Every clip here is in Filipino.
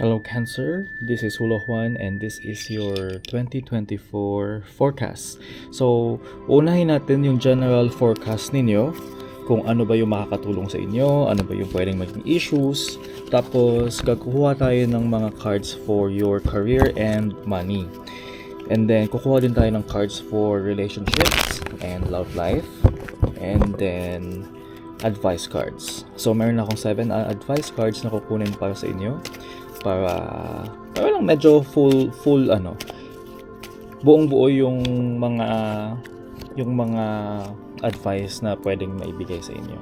Hello Cancer, this is Hulo Juan and this is your 2024 forecast. So, unahin natin yung general forecast ninyo, kung ano ba yung makakatulong sa inyo, ano ba yung pwedeng maging issues, tapos gagkuha tayo ng mga cards for your career and money. And then, kukuha din tayo ng cards for relationships and love life. And then, advice cards. So, meron akong 7 advice cards na kukunin para sa inyo. Para, para lang medyo full, full ano, buong buo yung mga, yung mga advice na pwedeng maibigay sa inyo.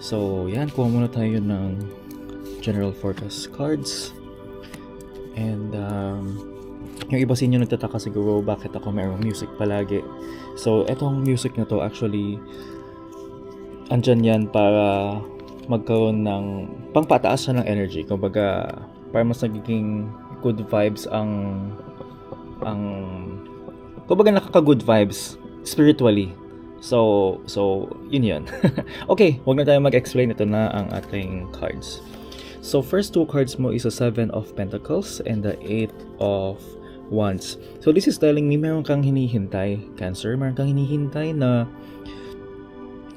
So, yan, kuha muna tayo ng general forecast cards. And, um, yung iba sa inyo nagtataka siguro bakit ako mayroong music palagi. So, etong music na to actually andyan yan para magkaroon ng pangpataas siya ng energy. Kumbaga, para mas nagiging good vibes ang ang kumbaga nakaka-good vibes spiritually. So, so yun yun. okay, wag na tayo mag-explain ito na ang ating cards. So, first two cards mo is a Seven of Pentacles and the Eight of Wands. So, this is telling me meron kang hinihintay, Cancer. Meron kang hinihintay na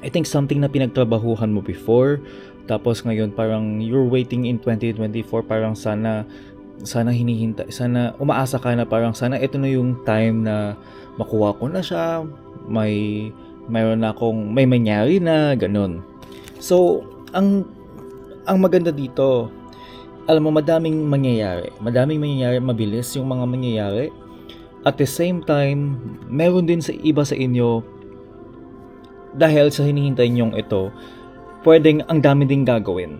I think something na pinagtrabahuhan mo before. Tapos ngayon parang you're waiting in 2024 parang sana sana hinihintay sana umaasa ka na parang sana ito na yung time na makuha ko na siya may mayroon na akong may mangyari na ganun. So ang ang maganda dito alam mo madaming mangyayari. Madaming mangyayari mabilis yung mga mangyayari. At the same time meron din sa iba sa inyo dahil sa hinihintay niyong ito pwedeng ang dami ding gagawin.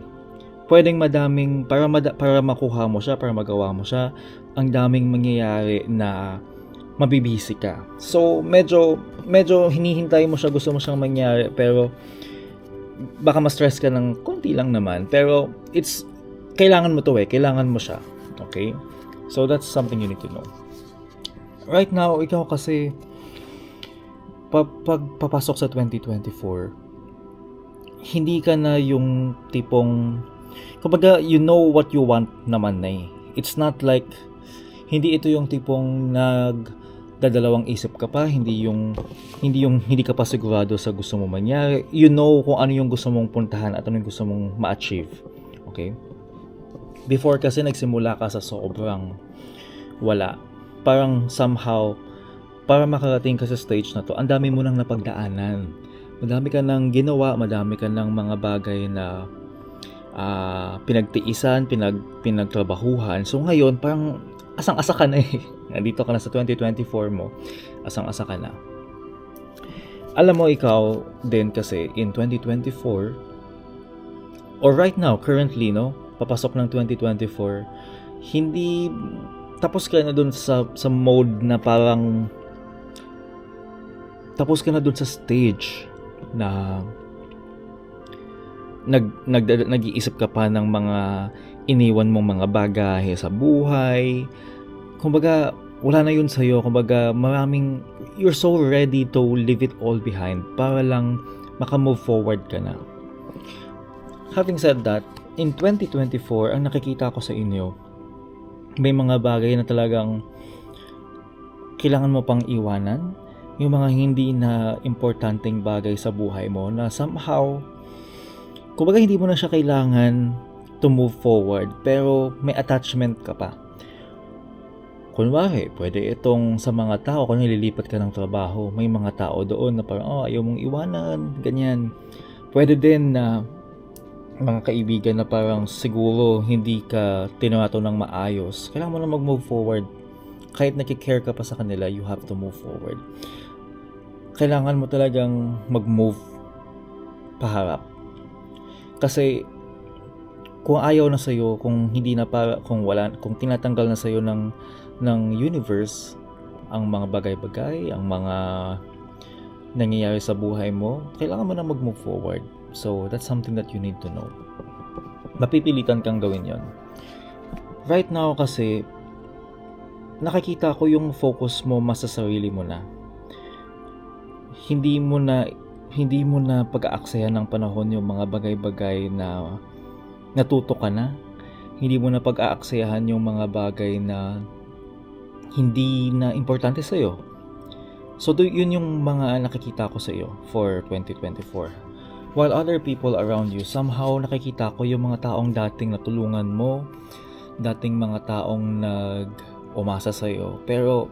Pwedeng madaming, para, mada, para makuha mo siya, para magawa mo siya, ang daming mangyayari na mabibisi ka. So, medyo, medyo hinihintay mo siya, gusto mo siyang mangyari, pero baka ma-stress ka ng konti lang naman. Pero, it's, kailangan mo to eh, kailangan mo siya. Okay? So, that's something you need to know. Right now, ikaw kasi, pag, papasok sa 2024, hindi ka na yung tipong kumbaga you know what you want naman na eh. It's not like hindi ito yung tipong nag dadalawang isip ka pa, hindi yung hindi yung hindi ka pa sigurado sa gusto mo mangyari. You know kung ano yung gusto mong puntahan at ano yung gusto mong ma-achieve. Okay? Before kasi nagsimula ka sa sobrang wala. Parang somehow para makarating ka sa stage na to, ang dami mo nang napagdaanan madami ka nang ginawa, madami ka nang mga bagay na uh, pinagtiisan, pinag, pinagtrabahuhan. So ngayon, parang asang-asa ka na eh. Nandito ka na sa 2024 mo, asang-asa ka na. Alam mo ikaw din kasi in 2024 or right now, currently, no, papasok ng 2024, hindi tapos ka na dun sa, sa mode na parang tapos ka na dun sa stage na nag, nag nag-iisip ka pa ng mga iniwan mong mga bagay sa buhay. Kumbaga, wala na yun sa'yo. Kumbaga, maraming, you're so ready to leave it all behind para lang makamove forward ka na. Having said that, in 2024, ang nakikita ko sa inyo, may mga bagay na talagang kailangan mo pang iwanan, yung mga hindi na importanteng bagay sa buhay mo na somehow kumbaga hindi mo na siya kailangan to move forward pero may attachment ka pa. Kunwari, pwede itong sa mga tao kung nililipat ka ng trabaho, may mga tao doon na parang, oh, ayaw mong iwanan, ganyan. Pwede din na mga kaibigan na parang siguro hindi ka tinato ng maayos. Kailangan mo na mag-move forward. Kahit nakikare ka pa sa kanila, you have to move forward kailangan mo talagang mag-move paharap. Kasi kung ayaw na sa'yo, kung hindi na para, kung wala, kung tinatanggal na sa'yo ng, ng universe, ang mga bagay-bagay, ang mga nangyayari sa buhay mo, kailangan mo na mag-move forward. So, that's something that you need to know. Mapipilitan kang gawin yon. Right now kasi, nakikita ko yung focus mo mas sa sarili mo na hindi mo na hindi mo na pag-aaksayan ng panahon yung mga bagay-bagay na natuto ka na. Hindi mo na pag-aaksayahan yung mga bagay na hindi na importante sa'yo. So, do, yun yung mga nakikita ko sa iyo for 2024. While other people around you, somehow nakikita ko yung mga taong dating natulungan mo, dating mga taong nag-umasa sa iyo. Pero,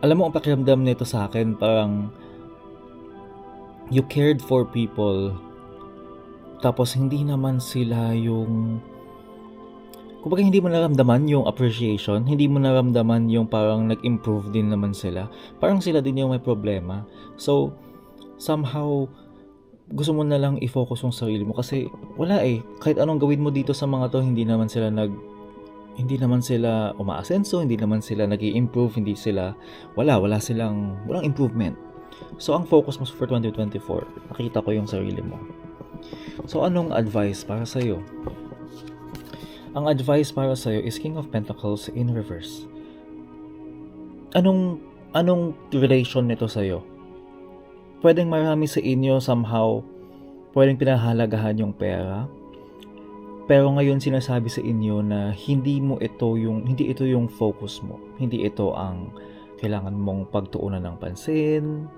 alam mo, ang pakiramdam nito sa akin, parang you cared for people, tapos hindi naman sila yung Kumbaga hindi mo naramdaman yung appreciation, hindi mo naramdaman yung parang nag-improve din naman sila. Parang sila din yung may problema. So, somehow, gusto mo na lang i-focus yung sarili mo kasi wala eh. Kahit anong gawin mo dito sa mga to, hindi naman sila nag hindi naman sila umaasenso, hindi naman sila nag improve hindi sila, wala, wala silang, walang improvement. So, ang focus mo for 2024, nakita ko yung sarili mo. So, anong advice para sa'yo? Ang advice para sa iyo is King of Pentacles in reverse. Anong anong relation nito sa iyo? Pwedeng marami sa inyo somehow pwedeng pinahalagahan yung pera. Pero ngayon sinasabi sa inyo na hindi mo ito yung hindi ito yung focus mo. Hindi ito ang kailangan mong pagtuunan ng pansin,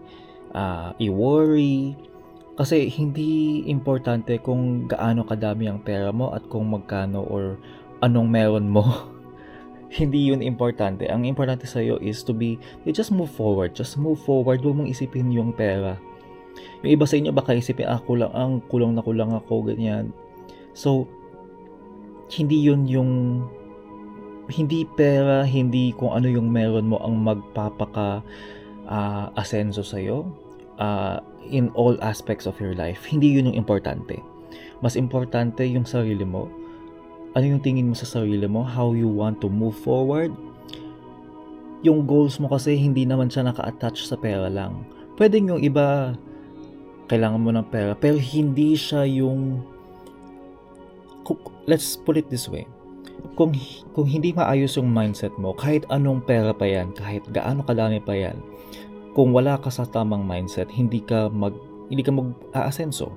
uh, i-worry, kasi hindi importante kung gaano kadami ang pera mo at kung magkano or anong meron mo. hindi yun importante. Ang importante sa iyo is to be, you just move forward. Just move forward. Huwag mong isipin yung pera. Yung iba sa inyo baka isipin, ah, kulang, ang kulang na kulang ako, ganyan. So, hindi yun yung hindi pera, hindi kung ano yung meron mo ang magpapaka uh, asenso sa iyo. Uh, in all aspects of your life. Hindi yun yung importante. Mas importante yung sarili mo. Ano yung tingin mo sa sarili mo? How you want to move forward? Yung goals mo kasi hindi naman siya naka-attach sa pera lang. Pwede yung iba, kailangan mo ng pera, pero hindi siya yung... Let's put it this way. Kung, kung hindi maayos yung mindset mo, kahit anong pera pa yan, kahit gaano kadami pa yan, kung wala ka sa tamang mindset, hindi ka mag hindi ka mag-aasenso.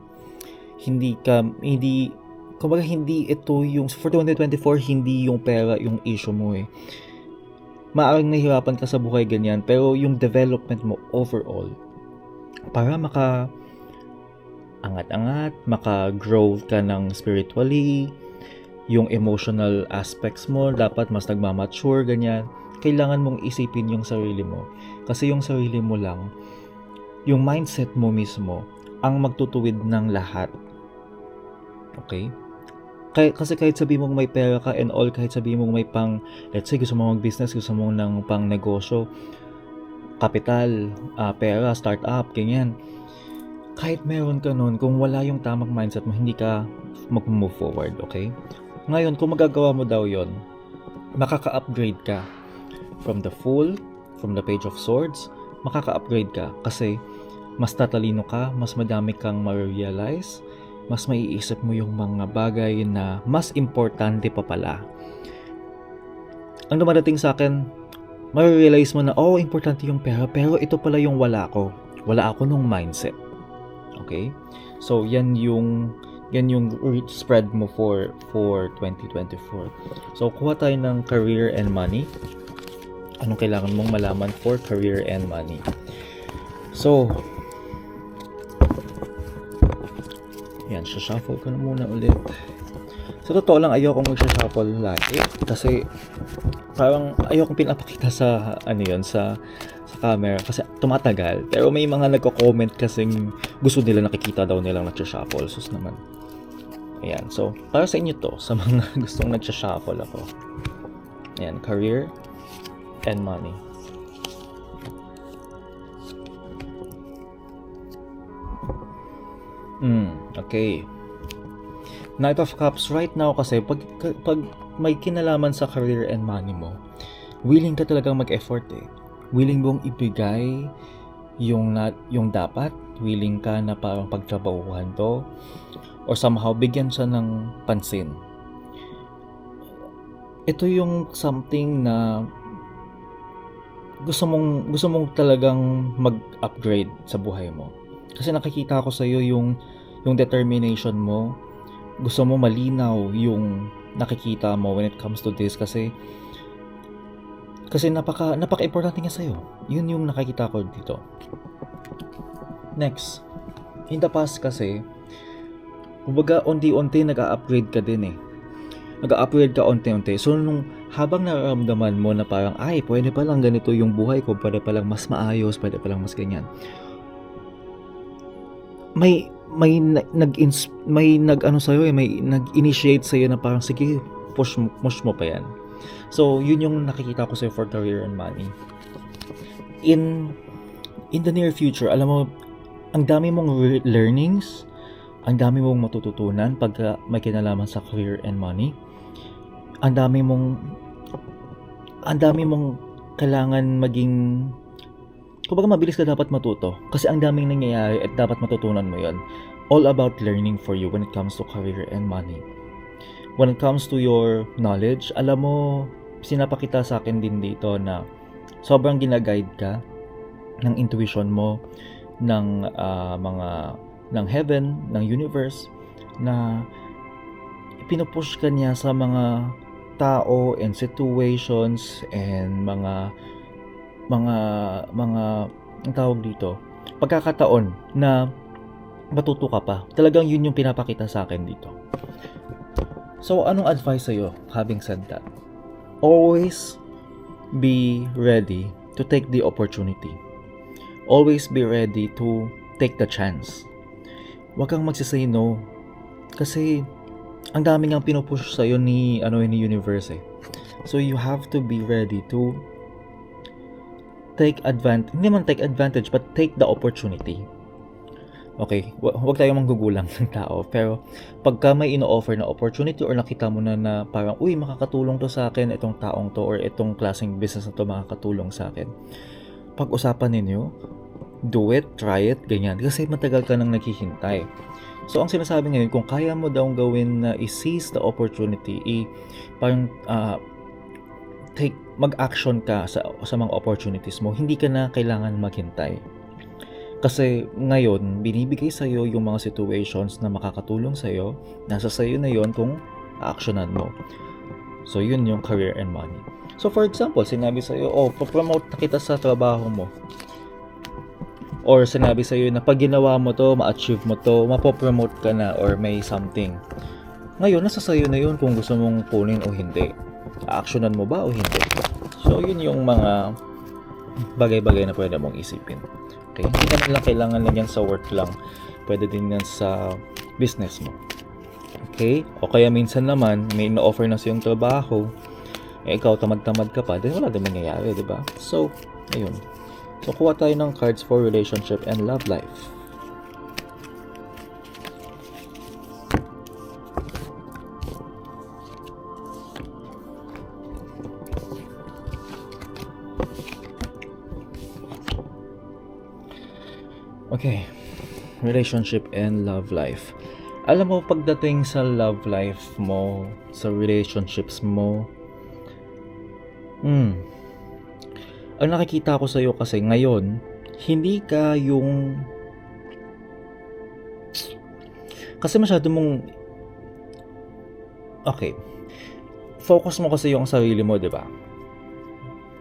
Hindi ka hindi kumbaga hindi ito yung for 2024 hindi yung pera yung issue mo eh. Maaring nahihirapan ka sa buhay ganyan pero yung development mo overall para maka angat-angat, maka-grow ka ng spiritually, yung emotional aspects mo dapat mas nagmamature ganyan kailangan mong isipin yung sarili mo. Kasi yung sarili mo lang, yung mindset mo mismo, ang magtutuwid ng lahat. Okay? Kaya, kasi kahit sabi mong may pera ka and all, kahit sabi mong may pang, let's say gusto mong mag-business, gusto mong ng pang negosyo, kapital, uh, pera, startup, ganyan. Kahit meron ka nun, kung wala yung tamang mindset mo, hindi ka mag-move forward, okay? Ngayon, kung magagawa mo daw yon makaka-upgrade ka from the Fool, from the Page of Swords, makaka-upgrade ka kasi mas tatalino ka, mas madami kang ma-realize, mas maiisip mo yung mga bagay na mas importante pa pala. Ang dumadating sa akin, ma-realize mo na, oh, importante yung pera, pero ito pala yung wala ko. Wala ako nung mindset. Okay? So, yan yung yan yung spread mo for for 2024. So, kuha tayo ng career and money anong kailangan mong malaman for career and money. So, yan, shuffle ko na muna ulit. Sa totoo lang, ayoko mag-shuffle lagi. Kasi, parang ayoko pinapakita sa, ano yun, sa, sa camera. Kasi tumatagal. Pero may mga nagko-comment kasing gusto nila nakikita daw nilang nag-shuffle. Sus naman. Ayan. So, para sa inyo to, sa mga gustong nag-shuffle ako. Ayan, career and money. Hmm, okay. Knight of Cups right now kasi pag, pag may kinalaman sa career and money mo, willing ka talagang mag-effort eh. Willing mong ibigay yung na, yung dapat, willing ka na parang pagtrabahuhan to or somehow bigyan siya ng pansin. Ito yung something na gusto mong gusto mong talagang mag-upgrade sa buhay mo. Kasi nakikita ko sa iyo yung yung determination mo. Gusto mo malinaw yung nakikita mo when it comes to this kasi kasi napaka napaka-importante niya sa'yo. Yun yung nakikita ko dito. Next, in the past kasi, kumbaga unti-unti nag-upgrade ka din eh. Nag-upgrade ka unti-unti. So nung habang nararamdaman mo na parang, ay, pwede pa lang ganito yung buhay ko, pwede pa lang mas maayos, pwede pa lang mas ganyan. May may na- nag may nag ano sa eh, may nag-initiate sa na parang sige, push mo, push mo pa yan. So, yun yung nakikita ko sa for career and money. In in the near future, alam mo, ang dami mong learnings, ang dami mong matututunan pagka may kinalaman sa career and money. Ang dami mong ang dami mong kailangan maging kumbaga mabilis ka dapat matuto kasi ang daming nangyayari at dapat matutunan mo yon all about learning for you when it comes to career and money when it comes to your knowledge alam mo sinapakita sa akin din dito na sobrang ginaguide ka ng intuition mo ng ah, mga ng heaven ng universe na pinupush ka niya sa mga tao and situations and mga mga mga ang tawag dito pagkakataon na matuto ka pa. Talagang yun yung pinapakita sa akin dito so anong advice sa'yo having said that? Always be ready to take the opportunity. Always be ready to take the chance. Huwag kang magsisay no. Kasi ang dami ngang pinupush sa'yo ni ano ni universe eh. So you have to be ready to take advantage, hindi man take advantage, but take the opportunity. Okay, hu- huwag tayong manggugulang ng tao. Pero pagka may ino-offer na opportunity or nakita mo na na parang, uy, makakatulong to sa akin, itong taong to or itong klaseng business na to makakatulong sa akin. Pag-usapan ninyo, do it, try it, ganyan. Kasi matagal ka nang naghihintay. So, ang sinasabi ngayon, kung kaya mo daw gawin na i-seize the opportunity, i parang ah, take mag-action ka sa sa mga opportunities mo, hindi ka na kailangan maghintay. Kasi ngayon, binibigay sa iyo yung mga situations na makakatulong sa iyo, nasa sa iyo na yon kung actionan mo. So yun yung career and money. So for example, sinabi sa iyo, oh, promote na kita sa trabaho mo. Or sinabi sa iyo na pag ginawa mo to, ma-achieve mo to, mapopromote ka na or may something. Ngayon, nasa sa iyo na yun kung gusto mong kunin o hindi. Actionan mo ba o hindi? So, yun yung mga bagay-bagay na pwede mong isipin. Okay? Hindi naman lang kailangan lang yan sa work lang. Pwede din yan sa business mo. Okay? O kaya minsan naman, may ino-offer na siyang trabaho, eh ikaw tamad-tamad ka pa, then wala din mangyayari, di ba? So, ayun. So, kuha tayo ng cards for relationship and love life. Relationship and love life. Alam mo, pagdating sa love life mo, sa relationships mo, hmm, ang nakikita ko sa'yo kasi ngayon, hindi ka yung, kasi masyado mong, okay, focus mo kasi yung sarili mo, di ba?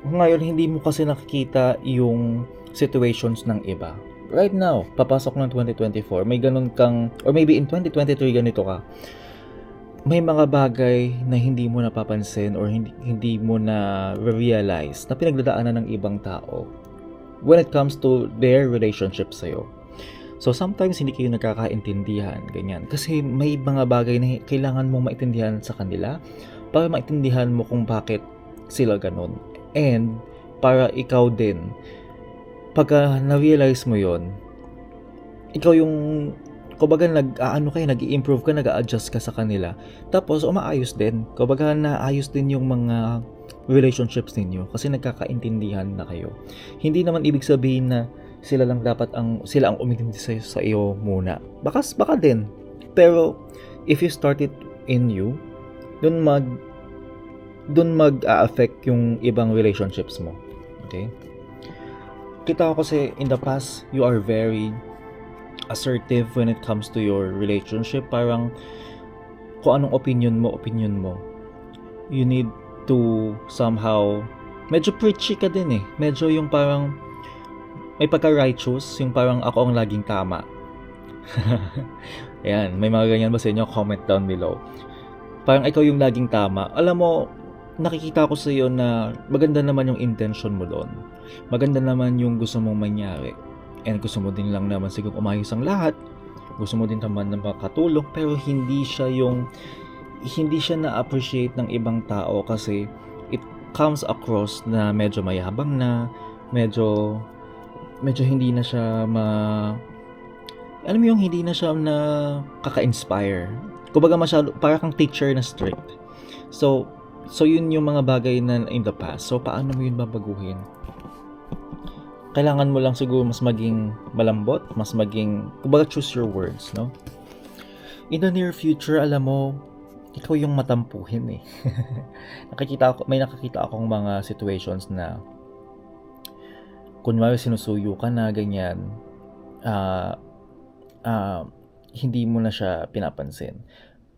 Ngayon, hindi mo kasi nakikita yung situations ng iba right now, papasok ng 2024, may ganun kang, or maybe in 2023 ganito ka, may mga bagay na hindi mo napapansin or hindi, hindi mo na realize na pinagdadaanan ng ibang tao when it comes to their relationship sa'yo. So sometimes hindi kayo nagkakaintindihan, ganyan. Kasi may mga bagay na kailangan mong maintindihan sa kanila para maintindihan mo kung bakit sila ganun. And para ikaw din pagka na-realize mo yon ikaw yung kumbaga nag aano kayo nag-improve ka nag-adjust ka sa kanila. Tapos umaayos din. Kumbaga naayos din yung mga relationships ninyo kasi nagkakaintindihan na kayo. Hindi naman ibig sabihin na sila lang dapat ang sila ang umintindi sa, sa iyo muna. Baka baka din. Pero if you start it in you dun mag dun mag-affect yung ibang relationships mo. Okay kita ko kasi in the past you are very assertive when it comes to your relationship parang kung anong opinion mo, opinion mo. You need to somehow, medyo preachy ka din eh. Medyo yung parang, may pagka-righteous, yung parang ako ang laging tama. Ayan, may mga ganyan ba sa inyo? Comment down below. Parang ikaw yung laging tama. Alam mo, nakikita ko sa iyo na maganda naman yung intention mo doon. Maganda naman yung gusto mong mangyari. And gusto mo din lang naman siguro umayos ang lahat. Gusto mo din naman na makatulong pero hindi siya yung hindi siya na-appreciate ng ibang tao kasi it comes across na medyo mayabang na, medyo medyo hindi na siya ma alam mo yung hindi na siya na kaka-inspire. Kumbaga masyado, para kang teacher na strict. So, so yun yung mga bagay na in the past. So, paano mo yun babaguhin? Kailangan mo lang siguro mas maging malambot, mas maging, kumbaga choose your words, no? In the near future, alam mo, ikaw yung matampuhin eh. nakikita ako, may nakakita akong mga situations na kunwari sinusuyo ka na ganyan, ah, ah, hindi mo na siya pinapansin.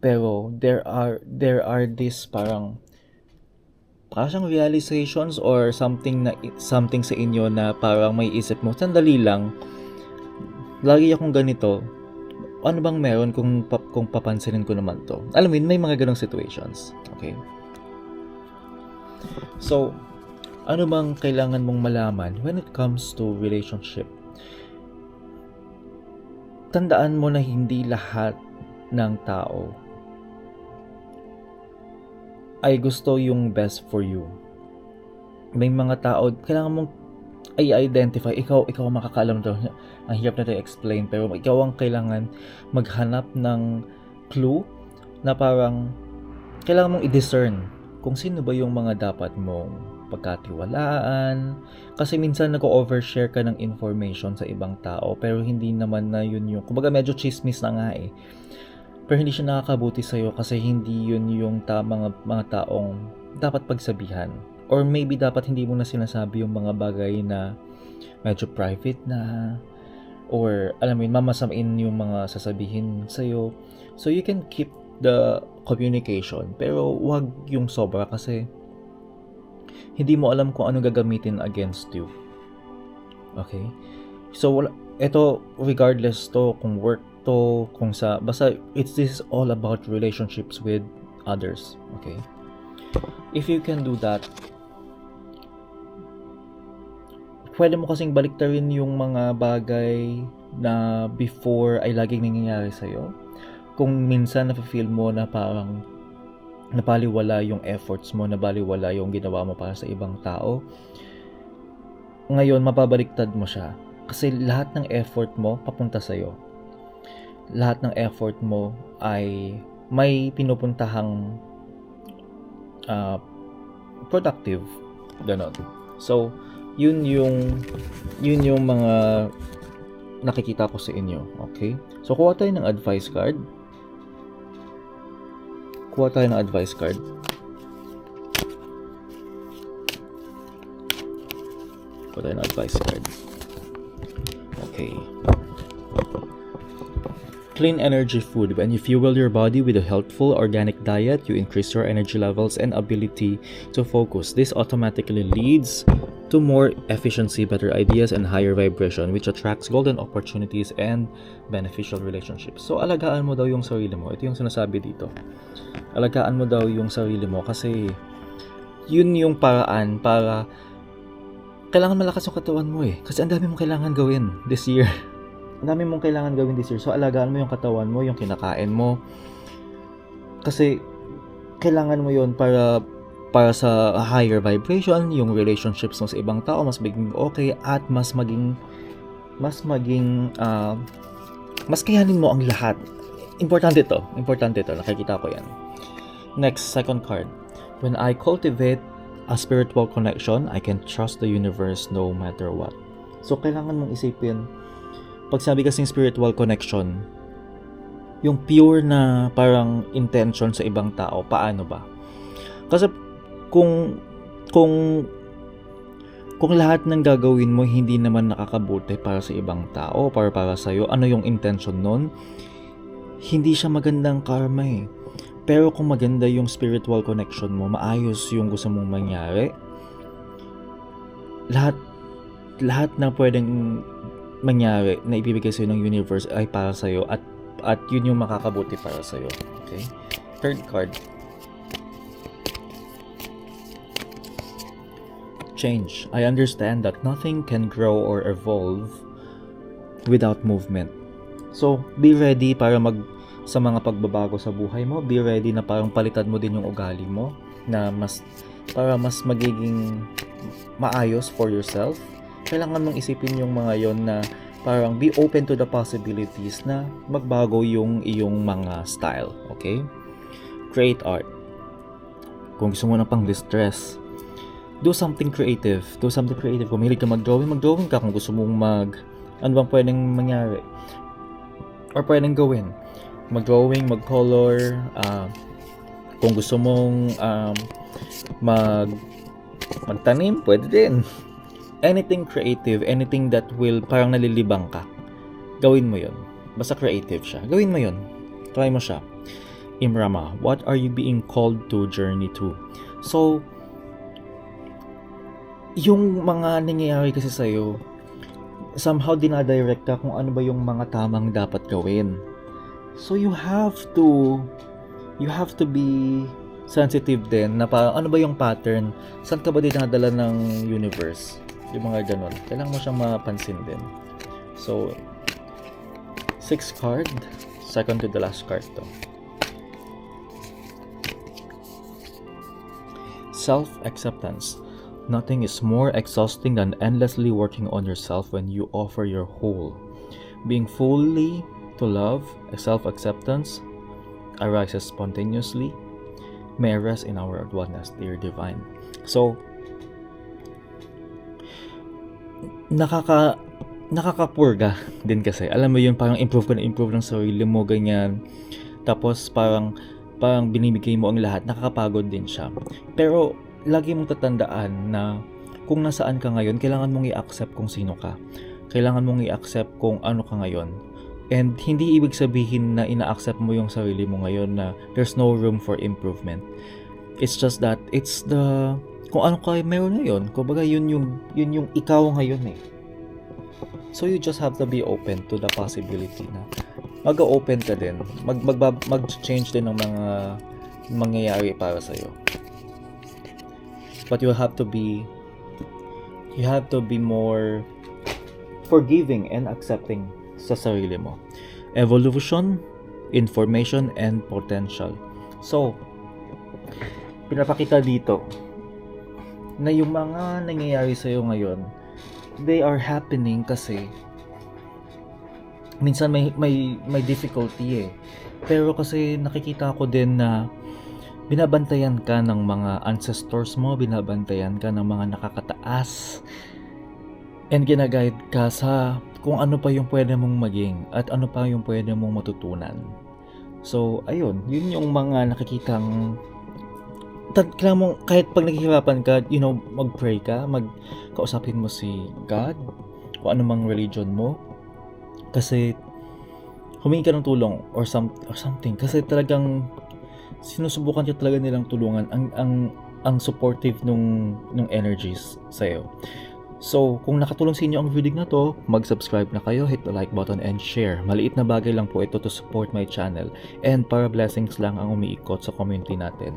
Pero there are there are this parang parang realizations or something na something sa inyo na parang may isip mo, sandali lang. Lagi akong ganito. Ano bang meron kung kung papansinin ko naman to? Alam mo, may mga ganong situations. Okay? So, ano bang kailangan mong malaman when it comes to relationship? tandaan mo na hindi lahat ng tao ay gusto yung best for you. May mga tao, kailangan mong i-identify, ikaw, ikaw ang makakaalam to. Ang hirap na to explain, pero ikaw ang kailangan maghanap ng clue na parang kailangan mong i-discern kung sino ba yung mga dapat mong pagkatiwalaan. Kasi minsan nag-overshare ka ng information sa ibang tao pero hindi naman na yun yung, kumbaga medyo chismis na nga eh. Pero hindi siya nakakabuti sa'yo kasi hindi yun yung tamang mga taong dapat pagsabihan. Or maybe dapat hindi mo na sinasabi yung mga bagay na medyo private na or alam mo yun, mamasamain yung mga sasabihin sa'yo. So you can keep the communication pero wag yung sobra kasi hindi mo alam kung ano gagamitin against you. Okay? So, wala, ito, regardless to, kung work to, kung sa, basta, it's this is all about relationships with others. Okay? If you can do that, pwede mo kasing baliktarin yung mga bagay na before ay laging nangyayari sa'yo. Kung minsan na-feel mo na parang napaliwala yung efforts mo, nabaliwala yung ginawa mo para sa ibang tao, ngayon mapabaliktad mo siya. Kasi lahat ng effort mo papunta sa'yo. Lahat ng effort mo ay may pinupuntahang uh, productive. Ganon. So, yun yung yun yung mga nakikita ko sa inyo. Okay? So, kuha tayo ng advice card kuha tayo ng advice card. Kuha tayo ng advice card. Okay. Clean energy food. When you fuel your body with a healthful organic diet, you increase your energy levels and ability to focus. This automatically leads to more efficiency, better ideas, and higher vibration, which attracts golden opportunities and beneficial relationships. So, alagaan mo daw yung sarili mo. Ito yung sinasabi dito. Alagaan mo daw yung sarili mo kasi yun yung paraan para kailangan malakas yung katawan mo eh. Kasi ang dami mong kailangan gawin this year. ang dami mong kailangan gawin this year. So, alagaan mo yung katawan mo, yung kinakain mo. Kasi, kailangan mo yon para para sa higher vibration, yung relationships mo sa ibang tao mas maging okay at mas maging mas maging uh, mas kayanin mo ang lahat. Importante to. Importante to. Nakikita ko yan. Next, second card. When I cultivate a spiritual connection, I can trust the universe no matter what. So, kailangan mong isipin, pag sabi kasing spiritual connection, yung pure na parang intention sa ibang tao, paano ba? Kasi kung kung kung lahat ng gagawin mo hindi naman nakakabuti para sa ibang tao, para para sa iyo, ano yung intention nun? Hindi siya magandang karma eh. Pero kung maganda yung spiritual connection mo, maayos yung gusto mong mangyari, lahat lahat na pwedeng mangyari na ibibigay sa'yo ng universe ay para sa'yo at at yun yung makakabuti para sa'yo. Okay? Third card. Change. I understand that nothing can grow or evolve without movement. So, be ready para mag sa mga pagbabago sa buhay mo. Be ready na parang palitan mo din yung ugali mo na mas para mas magiging maayos for yourself. Kailangan mong isipin yung mga yon na parang be open to the possibilities na magbago yung iyong mga style. Okay? Create art. Kung gusto mo na pang distress, do something creative. Do something creative. Kung mahilig ka mag-drawing, mag-drawing ka. Kung gusto mong mag... Ano bang pwedeng mangyari? Or pwedeng gawin? Mag-drawing, mag-color. ah, kung gusto mong um, mag magtanim, pwede din. Anything creative, anything that will parang nalilibang ka, gawin mo yon. Basta creative siya. Gawin mo yon. Try mo siya. Imrama, what are you being called to journey to? So, yung mga nangyayari kasi sa'yo, somehow dinadirect ka kung ano ba yung mga tamang dapat gawin. So you have to you have to be sensitive din na parang ano ba yung pattern? Saan ka ba dinadala ng universe? Yung mga ganun. Kailangan mo siyang mapansin din. So, six card. Second to the last card to. Self-acceptance. Nothing is more exhausting than endlessly working on yourself when you offer your whole. Being fully to love, self acceptance arises spontaneously, may rest in our oneness, dear divine. So, nakaka nakakapurga din kasi. Alam mo yun, parang improve ka na improve ng sarili mo, ganyan. Tapos parang parang binibigay mo ang lahat, nakakapagod din siya. Pero lagi mong tatandaan na kung nasaan ka ngayon, kailangan mong i-accept kung sino ka. Kailangan mong i-accept kung ano ka ngayon. And hindi ibig sabihin na ina-accept mo yung sarili mo ngayon na there's no room for improvement. It's just that it's the kung ano ka meron ngayon. Kumbaga yun yung yun yung ikaw ngayon eh. So you just have to be open to the possibility na mag-open ka din. Mag mag mag-change din ng mga mangyayari para sa iyo. But you have to be you have to be more forgiving and accepting sa sarili mo. Evolution, information, and potential. So, pinapakita dito na yung mga nangyayari sa'yo ngayon, they are happening kasi minsan may, may, may difficulty eh. Pero kasi nakikita ko din na binabantayan ka ng mga ancestors mo, binabantayan ka ng mga nakakataas, and ginaguide ka sa kung ano pa yung pwede mong maging at ano pa yung pwede mong matutunan. So, ayun, yun yung mga nakikitang tad, kailangan mo, kahit pag naghihirapan ka, you know, mag-pray ka, magkausapin mo si God, kung ano mang religion mo, kasi humingi ka ng tulong or, some, or something, kasi talagang sinusubukan ka talaga nilang tulungan ang ang ang supportive nung nung energies sa iyo. So, kung nakatulong sa inyo ang video na to, mag-subscribe na kayo, hit the like button and share. Maliit na bagay lang po ito to support my channel and para blessings lang ang umiikot sa community natin.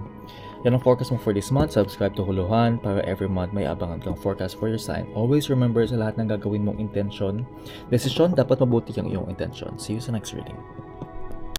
Yan ang forecast mo for this month. Subscribe to Huluhan para every month may abangan kang forecast for your sign. Always remember sa lahat ng gagawin mong intention, desisyon, dapat mabuti ang iyong intention. See you sa next reading.